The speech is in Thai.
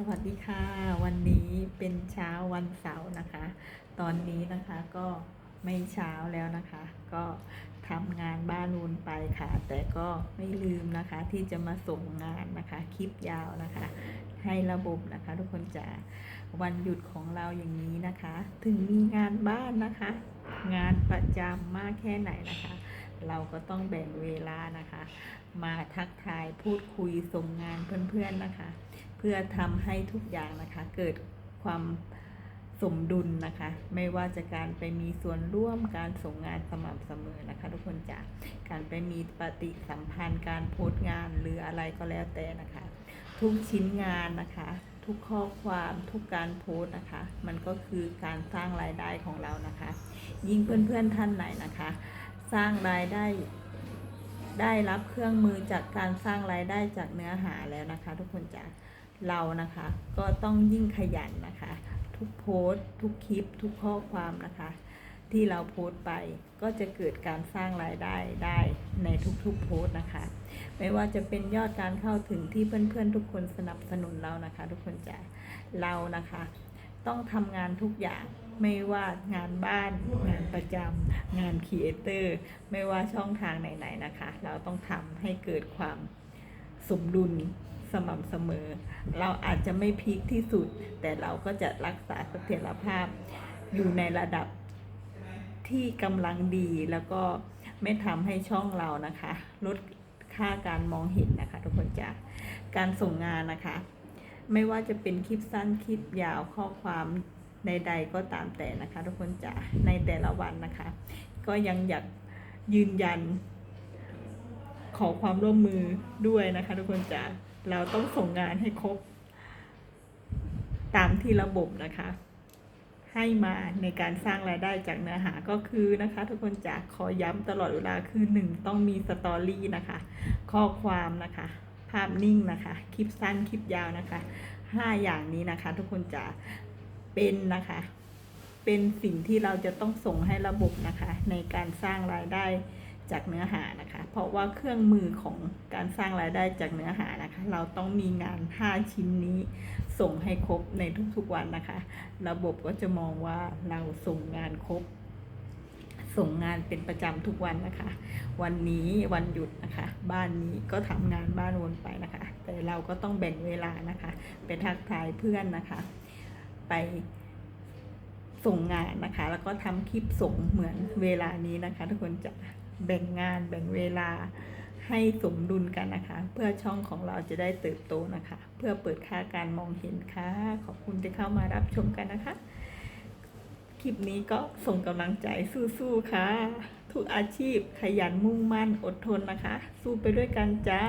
สวัสดีค่ะ วันนี้เป็นเช้าวันเสาร์นะคะ ตอนนี้นะคะก็ไม่เช้าแล้วนะคะ ก็ทำงานบ้านนูนไปค่ะ แต่ก็ไม่ลืมนะคะที่จะมาส่งงานนะคะคลิปยาวนะคะ ให้ระบบนะคะทุกคนจะวันหยุดของเราอย่างนี้นะคะ ถึงมีงานบ้านนะคะ งานประจำมากแค่ไหนนะคะ เราก็ต้องแบ่งเวลานะคะ มาทักทายพูดคุยส่งงานเพื่อนๆนะคะ เพื่อทำให้ทุกอย่างนะคะเกิดความสมดุลนะคะ ไม่ว่าจะการไปมีส่วนร่วมการส่งงานสม่ำเสมอนะคะ ทุกคนจะการไปมีปฏิสัมพันธ์การโพสต์งานหรืออะไรก็แล้วแต่นะคะ ทุกชิ้นงานนะคะ ทุกข้อความทุกการโพสต์นะคะ มันก็คือการสร้างรายได้ของเรานะคะ ยิ่งเพื่อนๆท่านไหนนะคะ สร้างรายได้ได้รับเครื่องมือจากการสร้างรายได้จากเนื้อหาแล้วนะคะ ทุกคนจะ เรานะคะ ก็ต้องยิ่งขยันนะคะ ทุกโพสต์ ทุกคลิป ทุกข้อความนะคะ ที่เราโพสต์ไปก็จะเกิดการสร้างรายได้ได้ในทุกๆโพสต์นะคะ ไม่ว่าจะเป็นยอดการเข้าถึงที่เพื่อนๆ ทุกคนสนับสนุนเรานะคะ ทุกคนจะเรานะคะ ต้องทำงานทุกอย่างไม่ว่างานบ้านงานประจำงานครีเอเตอร์ไม่ว่าช่องทางไหนๆนะคะ เราต้องทำให้เกิดความสมดุล สม่ำเสมอ เราอาจจะไม่พีคที่สุด แต่เราก็จะรักษาเสถียรภาพอยู่ในระดับที่กำลังดีแล้วก็ไม่ทำให้ช่องเรานะคะ ลดค่าการมองเห็นนะคะ ทุกคนจะการส่งงานนะคะ ไม่ว่าจะเป็นคลิปสั้นคลิปยาวข้อความใด ๆ ก็ตามแต่นะคะ ทุกคนจะในแต่ละวันนะคะ ก็ยังอยากยืนยัน ขอความร่วมมือด้วยนะคะ ทุกคนจะ เราต้องส่งงานให้ครบ ตามที่ระบบนะคะ ให้มาในการสร้างรายได้จากเนื้อหาก็คือนะคะ ทุกคนจะขอย้ำตลอดเวลาคือหนึ่งต้องมีสตอรี่นะคะ ข้อความนะคะ ภาพนิ่งนะคะ คลิปสั้นคลิปยาวนะคะห้าอย่างนี้นะคะ ทุกคนจะเป็นนะคะ เป็นสิ่งที่เราจะต้องส่งให้ระบบนะคะ ในการสร้างรายได้ จากเนื้อหานะคะ เพราะว่าเครื่องมือของการสร้างรายได้จากเนื้อหานะคะ เราต้องมีงาน 5 ชิ้นนี้ส่งให้ครบในทุกๆวันนะคะ ระบบก็จะมองว่าเราส่งงานครบ ส่งงานเป็นประจำทุกวันนะคะ วันนี้วันหยุดนะคะ บ้านนี้ก็ทำงานบ้านวนไปนะคะ แต่เราก็ต้องแบ่งเวลานะคะไปทักทายเพื่อนนะคะ ไปส่งงานนะคะ แล้วก็ทำคลิปส่งเหมือนเวลานี้นะคะ ทุกคนจะ แบ่งงานแบ่งเวลาให้สมดุลกันนะคะ เพื่อช่องของเราจะได้เติบโตนะคะ เพื่อเปิดค่าการมองเห็นค่ะ ขอบคุณที่เข้ามารับชมกันนะคะ คลิปนี้ก็ส่งกำลังใจสู้ๆค่ะ ทุกอาชีพขยันมุ่งมั่นอดทนนะคะ สู้ไปด้วยกันจ้า